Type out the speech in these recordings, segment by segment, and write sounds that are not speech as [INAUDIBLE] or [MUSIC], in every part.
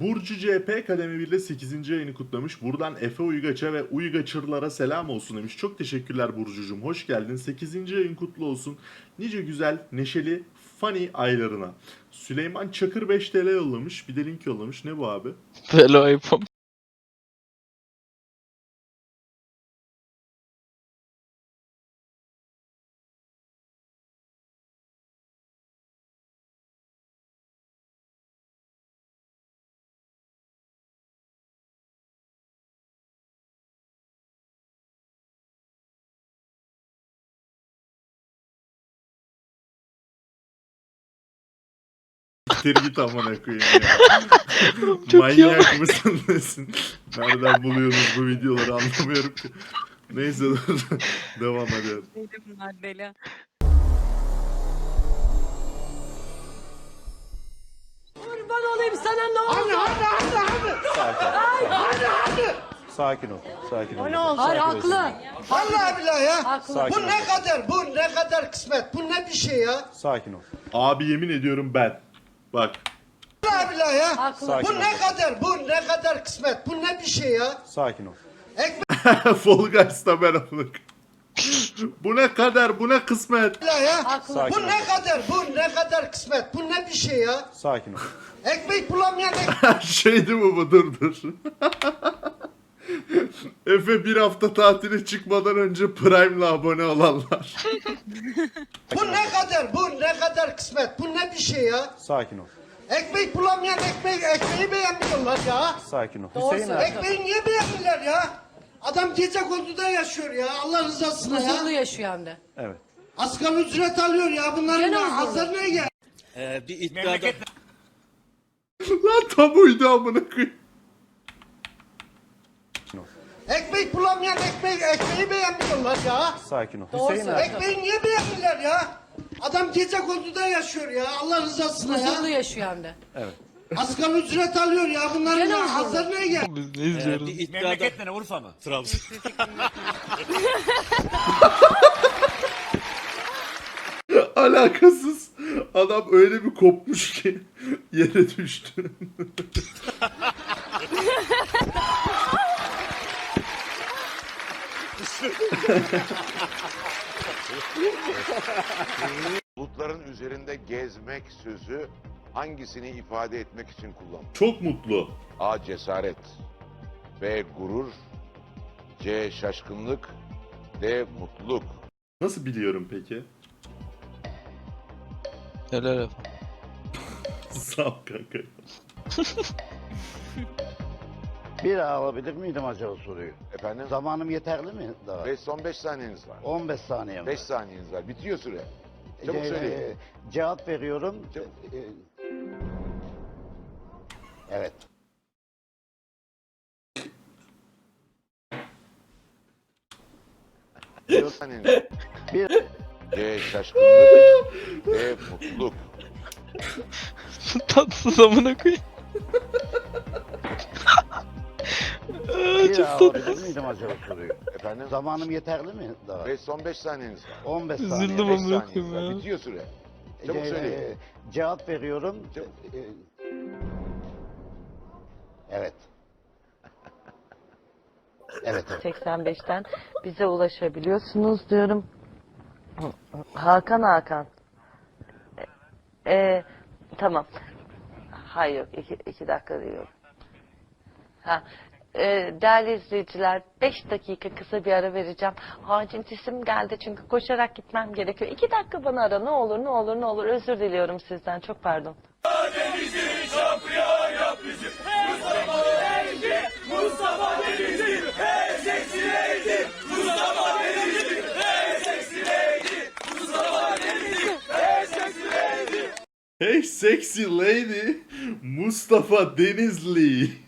Burcu CP Kademi 1 ile 8. yayını kutlamış. Buradan Efe Uygaç'a ve Uygaçırlara selam olsun demiş. Çok teşekkürler Burcucuğum. Hoş geldin. 8. yayın kutlu olsun. Nice güzel, neşeli, funny aylarına. Süleyman Çakır 5 TL yollamış. Bir de link yollamış. Ne bu abi? Velo ayıpım. Siktir git amına koyayım ya. Çok iyi Manyak mısın nesin? Nereden buluyorsunuz bu videoları anlamıyorum ki. Neyse dur. [LAUGHS] Devam hadi. Deli bunlar deli. Kurban olayım sana ne oldu? Sakin ol. Sakin ol. Ne oldu? Hayır haklı. Vallahi billahi ya. Haklı. Sakin Bu ol. ne kadar, bu ne kadar kısmet, bu ne bir şey ya. Sakin ol. Abi yemin ediyorum ben. Bak. Vallahi billahi ya. Sakin Bu ol. ne kadar, bu ne kadar kısmet, bu ne bir şey ya. Sakin ol. Ekmek [LAUGHS] Fall Guys'ta ben amına [LAUGHS] Bu ne kadar, bu ne kısmet. billahi ya. Sakin Bu ol. ne kadar, bu ne kadar kısmet, bu ne bir şey ya. Sakin ol. Ekmek bulamayan ekmek Şeydi bu bu dur dur. [LAUGHS] [LAUGHS] Efe bir hafta tatile çıkmadan önce Prime'la abone olanlar. [LAUGHS] Bu ne kadar, bu ne kadar kısmet, bu ne bir şey ya. Sakin ol. Ekmek bulamayan ekmek, ekmeği beğenmiyorlar ya. Sakin ol. Doğru Hüseyin abi. Ekmeği niye beğenmiyorlar ya? Adam gece konduda yaşıyor ya, Allah rızasına Huzurlu ya. yaşıyor hem de. Evet. Asgari ücret alıyor ya, bunların Gene ne huzurlu. hazırlığı gel. Lan tam uydu amına koyayım. Ekmek bulamayan ekmek, ekmeği beğenmiyorlar ya. Sakin ol. Doğru Hüseyin abi. Ekmeği niye beğenmiyorlar ya? Adam gece konduda yaşıyor ya, Allah rızasına Huzurlu ya. yaşıyor hem de. Evet. Asgari ücret alıyor ya, bunların huzurlu. hazırlığı gel. Biz ne izliyoruz? Memleket ne Urfa mı? Trabzon. [LAUGHS] Alakasız. Adam öyle bir kopmuş ki [LAUGHS] yere düştü. [LAUGHS] [LAUGHS] Bulutların üzerinde gezmek sözü hangisini ifade etmek için kullanılır? Çok mutlu. A. Cesaret B. Gurur C. Şaşkınlık D. Mutluluk Nasıl biliyorum peki? Helal olsun. [LAUGHS] Sağ ol kanka. Bir daha alabilir miydim acaba soruyu? Efendim? Zamanım yeterli mi daha? Ve son 5 saniyeniz var. 15 saniye mi? 5 saniyeniz var. Bitiyor süre. Çabuk Ee, söyleyin. Cevap veriyorum. Çabuk. Ee, Evet. Bir saniyeniz. Bir C. Şaşkınlık D. Mutluluk Tatsız amına koyayım. Aa, bir Çok daha alabilir miydim acaba soruyu? Efendim? Zamanım yeterli mi daha? Ve son 5 saniyeniz var. 15 Üzüldüm saniye. 5 amına saniyeniz koyayım var. ya. Bitiyor süre. Çabuk Ee, söyleyin. Cevap veriyorum. Çabuk. Ee, Evet. Evet. evet. 85'ten bize ulaşabiliyorsunuz diyorum. Hakan Hakan. E, e, tamam. Hayır yok. iki, iki dakika diyorum. Ha. E, değerli izleyiciler 5 dakika kısa bir ara vereceğim. Acil tisim geldi çünkü koşarak gitmem gerekiyor. 2 dakika bana ara ne olur ne olur ne olur özür diliyorum sizden çok pardon. Hey sexy lady Mustafa Denizli.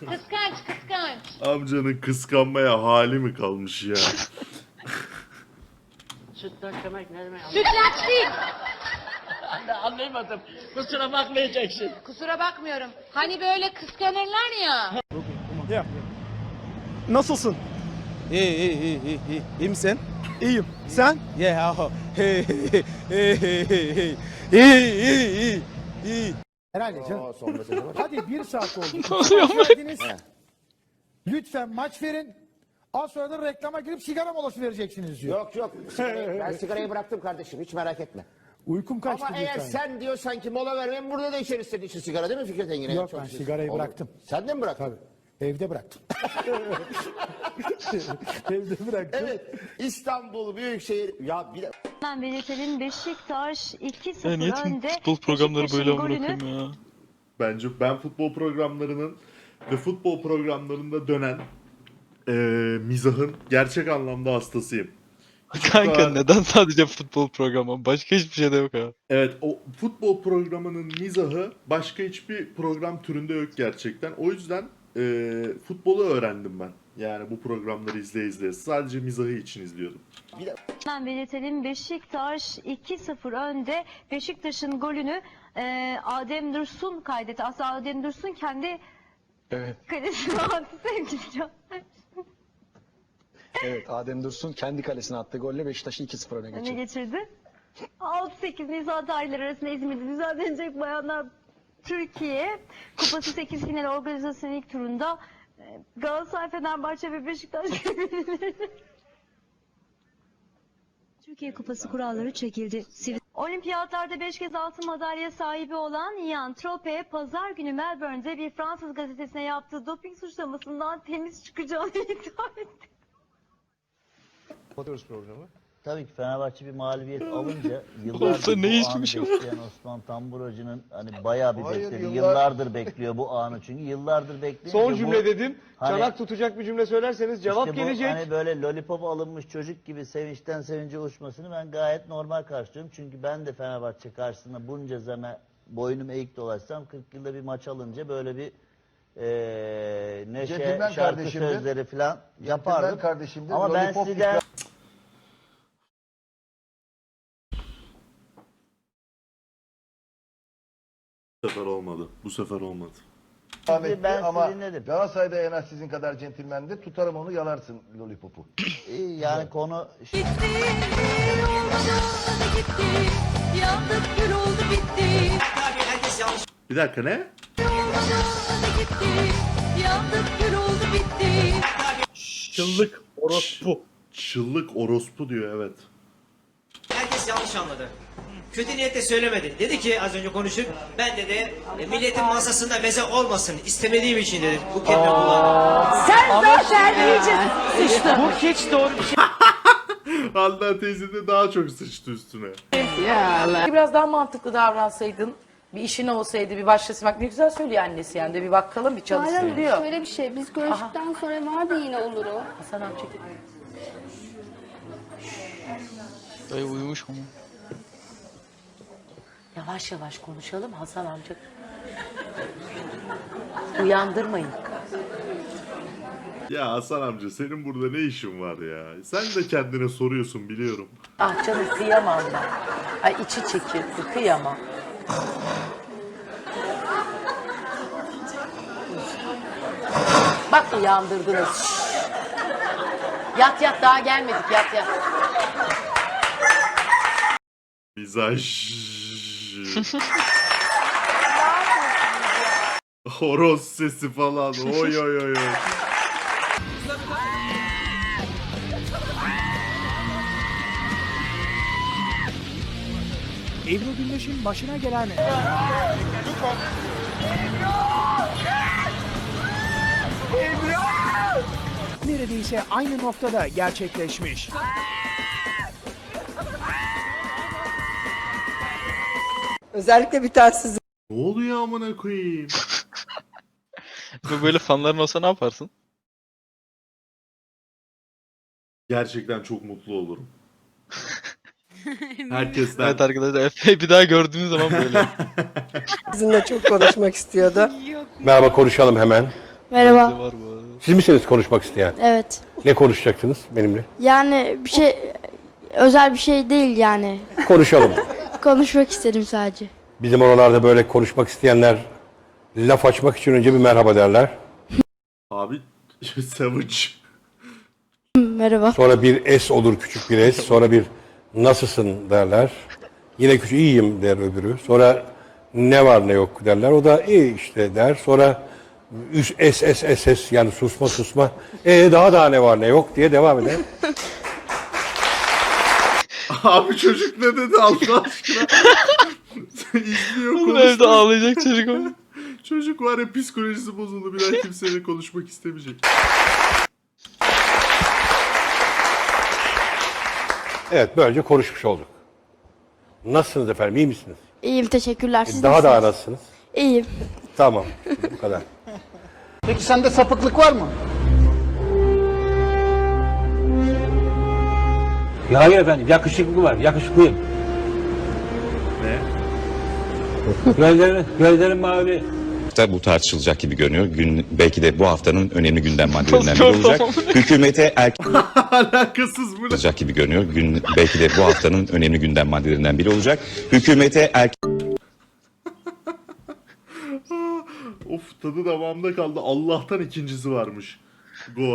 Kıskanç kıskanç. Amcanın kıskanmaya hali mi kalmış ya? Sütlaç değil. Anlayamadım. Kusura bakmayacaksın. Kusura bakmıyorum. Hani böyle kıskanırlar ya. Nasılsın? İyi iyi iyi iyi iyi. İyi misin? İyiyim. Sen? Hey [LAUGHS] hey hey hey hey hey. İyi iyi iyi. İyi. Herhalde canım. [LAUGHS] Hadi bir saat oldu. [LAUGHS] Maç verdiniz. Lütfen maç verin. Az sonra da reklama girip sigara molası vereceksiniz diyor. Yok yok. ben sigarayı bıraktım kardeşim hiç merak etme. Uykum kaçtı Ama bir eğer sen diyorsan ki mola vermem burada da içeriz senin için sigara değil mi Fikret Engin'e? Yok, Çok ben güzel. sigarayı Olur. bıraktım. Sen de mi bıraktın? Tabii. Evde bıraktım. [LAUGHS] Evde bıraktım. Evet. İstanbul Büyükşehir. Ya bir de... Ben belirtelim Beşiktaş 2-0 Ya niye tüm önde. futbol programları böyle Beşiktaş'ın amına golünü koyayım ya? Bence ben futbol programlarının ve futbol programlarında dönen eee, mizahın gerçek anlamda hastasıyım. [LAUGHS] Kanka kadar- neden sadece futbol programı? Başka hiçbir şey de yok ha. Evet o futbol programının mizahı başka hiçbir program türünde yok gerçekten. O yüzden eee, futbolu öğrendim ben. Yani bu programları izleye izleye. Sadece mizahı için izliyordum. Ben belirtelim Beşiktaş 2-0 önde. Beşiktaş'ın golünü e, Adem Dursun kaydetti. Aslında Adem Dursun kendi Evet. kalesine [LAUGHS] attı sevgili Can. Evet Adem Dursun kendi kalesine attığı golle Beşiktaş'ı 2-0 öne öne geçirdi. geçirdi. 6-8 Nisan tarihleri arasında İzmir'de düzenlenecek Bayanlar Türkiye Kupası 8 final organizasyonu ilk turunda e, Galatasaray, Fenerbahçe ve Beşiktaş [LAUGHS] Türkiye Kupası kuralları çekildi. Olimpiyatlarda 5 kez altın madalya sahibi olan Ian Trope, pazar günü Melbourne'de bir Fransız gazetesine yaptığı doping suçlamasından temiz çıkacağını [LAUGHS] iddia etti. Tabii ki Fenerbahçe bir mağlubiyet [LAUGHS] alınca Olsa ne içmiş o? bekleyen Osman Tamburacı'nın hani bayağı bir bekledi. Yıllardır bekliyor bu anı çünkü yıllardır bekliyor. Son cümle dedim. Hani- Çanak tutacak bir cümle söylerseniz cevap İşte bu gelecek. hani böyle lollipop alınmış çocuk gibi sevinçten sevince uçmasını ben gayet normal karşılıyorum. Çünkü ben de Fenerbahçe karşısında bunca zaman boynum eğik dolaşsam 40 yılda bir maç alınca böyle bir eee neşe, Centilmen şarkı kardeşimdir. sözleri falan yapardım. kardeşimdir. Ama ben Lollipop sizden sefer olmadı. Bu sefer olmadı. sizi, ben sizi dinledim. Galatasaray'da en az sizin kadar centilmendi. Tutarım onu yalarsın Lollipop'u. İyi, Yani konu Yandık gül oldu bitti. Bir dakika ne? Yandık gül oldu bitti. Çıllık orospu. Çıllık orospu diyor evet. Herkes yanlış anladı. Kötü niyetle söylemedi. Dedi ki az önce konuştuk. Ben dedi e, milletin masasında meze olmasın istemediğim için dedi. Bu kelime kullandım. Sen zaten iyice Bu hiç doğru bir şey. [LAUGHS] Handan teyze de daha çok sıçtı üstüne. Biraz daha mantıklı davransaydın. Bir işin olsaydı bir başlasın. Bak ne güzel söylüyor annesi yani de bir bakalım bir çalışsın diyor. Şöyle bir şey biz görüştükten sonra vardı yine olur o. Hasan amca Dayı uyumuş mu? Yavaş yavaş konuşalım Hasan amca. Uyandırmayın. Ya Hasan amca senin burada ne işin var ya? Sen de kendine soruyorsun biliyorum. Ah canım kıyamam ben. Ay içi çekildi kıyamam. Bak uyandırdınız. Yat yat daha gelmedik yat yat. Mizaj. [LAUGHS] Horoz sesi falan. Oy oy oy oy. Ebru Gündeş'in başına gelen neredeyse aynı noktada gerçekleşmiş. Özellikle bir telsiz. Ne oluyor amına koyayım? [LAUGHS] Ve böyle fanların olsa ne yaparsın? Gerçekten çok mutlu olurum. [LAUGHS] Herkesten Evet arkadaşlar Efe'yi bir daha gördüğünüz zaman böyle. [LAUGHS] Sizinle çok konuşmak istiyordu. Merhaba konuşalım hemen. Merhaba. Bende var bu arada. Siz misiniz konuşmak isteyen? Evet. Ne konuşacaksınız benimle? Yani bir şey özel bir şey değil yani. Konuşalım. Konuşmak istedim sadece. Bizim oralarda böyle konuşmak isteyenler laf açmak için önce bir merhaba derler. Abi [LAUGHS] Savage. Merhaba. Sonra bir S olur küçük bir S. Sonra bir nasılsın derler. Yine küçük iyiyim der öbürü. Sonra ne var ne yok derler. O da iyi işte der. Sonra üst S S S S yani susma susma. E daha daha ne var ne yok diye devam eder. Abi çocuk ne dedi Allah aşkına? İzliyor Oğlum evde konuşuyor. ağlayacak çocuk ama. Çocuk var ya psikolojisi bozuldu. Bir daha kimseyle konuşmak istemeyecek. Evet böylece konuşmuş olduk. Nasılsınız efendim iyi misiniz? İyiyim teşekkürler. Siz Daha daha nasılsınız? nasılsınız? İyiyim. Tamam bu kadar. Peki sende sapıklık var mı? Ya hayır efendim yakışıklı var yakışıklıyım. Ne? Gözlerim, gözlerim mavi. da bu tartışılacak gibi görünüyor. Gün, belki de bu haftanın önemli gündem maddelerinden biri olacak. [LAUGHS] Hükümete erken [LAUGHS] Alakasız mı? olacak gibi görünüyor. Gün, belki de bu haftanın önemli gündem maddelerinden biri olacak. Hükümete erken [LAUGHS] Of tadı damağımda kaldı. Allah'tan ikincisi varmış. Go.